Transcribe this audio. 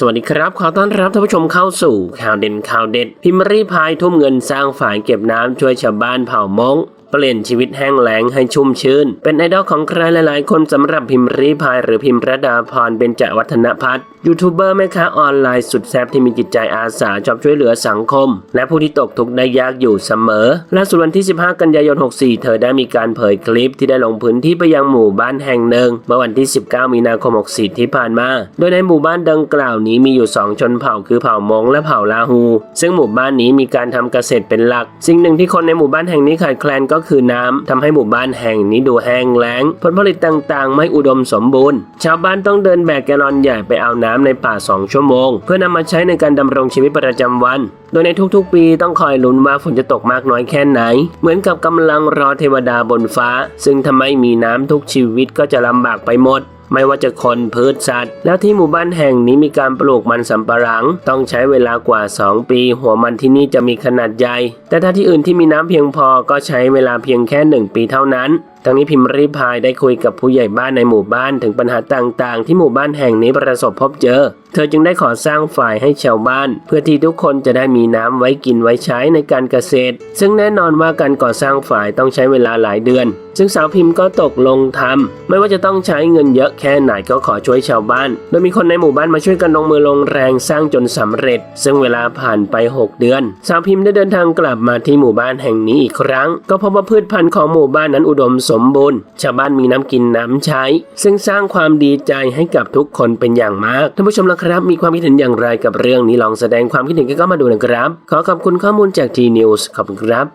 สวัสดีครับ ขอต้อนรับท่านผู้ชมเข้าสู่ข่าวเด่นข่าวเด็ด พิมรีพายทุ่มเงินสร้างฝายเก็บน้ำช่วยชาวบ้านเผ่ามง เปลี่ยนชีวิตแห้งแล้งให้ชุ่มชื้น เป็นไอดอลของใครหลายๆ คนสำหรับพิมพ์รีพายหรือพิมพ์ระดาพรเบญจวัฒนพัฒน์ยูทูบเบอร์แม่ค้าออนไลน์สุดแซ่บที่มีจิตใจอาสาชอบช่วยเหลือสังคม และผู้ที่ตกทุกข์ได้ยากอยู่เสมอล่าสุดวันที่ 15 กันยายน 64 เธอได้มีการเผยคลิปที่ได้ลงพื้นที่ไปยังหมู่บ้านแห่งหนึ่งเมื่อวันที่ 19 มีนาคม 64 ที่ผ่านมา โดยในหมู่บ้านดังกล่าวนี้มีอยู่ 2 ชนเผ่าคือเผ่ามงและเผ่าลาฮู ซึ่งหมู่บ้านนี้มีการทำเกษตรเป็นหลัก สิ่งหนึ่งที่คนในหมู่บ้านแห่งนี้ขาดแคลนก็็คือน้ำทำให้หมู่บ้านแห่งนี้ดูแห้งแล้ง ผลผลิตต่างๆ ไม่อุดมสมบูรณ์ ชาวบ้านต้องเดินแบกแกลอนใหญ่ไปเอาน้ำในป่า 2 ชั่วโมง เพื่อนำมาใช้ในการดำรงชีวิตประจำวัน โดยในทุกๆ ปีต้องคอยลุ้นว่าฝนจะตกมากน้อยแค่ไหน เหมือนกับกำลังรอเทวดาบนฟ้า ซึ่งถ้าไมมีน้ำทุกชีวิตก็จะลำบากไปหมดไม่ว่าจะคนพืชสัตว์ แล้วที่หมู่บ้านแห่งนี้มีการปลูกมันสำปะหลัง ต้องใช้เวลากว่า 2 ปี หัวมันที่นี่จะมีขนาดใหญ่ แต่ถ้าที่อื่นที่มีน้ำเพียงพอก็ใช้เวลาเพียงแค่ 1 ปีเท่านั้น ทั้งนี้พิมพ์รีพายได้คุยกับผู้ใหญ่บ้านในหมู่บ้านถึงปัญหาต่างๆ ที่หมู่บ้านแห่งนี้ประสบพบเจอ เธอจึงได้ขอสร้างฝ่ายให้ชาวบ้าน เพื่อที่ทุกคนจะได้มีน้ำไว้กินไว้ใช้ในการเกษตร ซึ่งแน่นอนว่าการก่อสร้างฝ่ายต้องใช้เวลาหลายเดือน ซึ่งสาวพิมพ์ก็ตกลงทำไม่ว่าจะต้องใช้เงินเยอะแค่ไหนก็ขอช่วยชาวบ้าน โดยมีคนในหมู่บ้านมาช่วยกันลงมือลงแรงสร้างจนสำเร็จ ซึ่งเวลาผ่านไป 6 เดือน สาวพิมพ์ได้เดินทางกลับมาที่หมู่บ้านแห่งนี้อีกครั้ง ก็พบว่าพืชพันธุ์ของหมู่บ้านนั้นอุดมสมมบูรณ์ ชาวบ้านมีน้ำกินน้ำใช้ ซึ่งสร้างความดีใจให้กับทุกคนเป็นอย่างมากท่านผู้ชมละครับ มีความคิดเห็นอย่างไรกับเรื่องนี้ลองแสดงความคิดเห็นกันก็มาดูนะครับ ขอขอบคุณข้อมูลจากทีนิวส์ขอบคุณครับ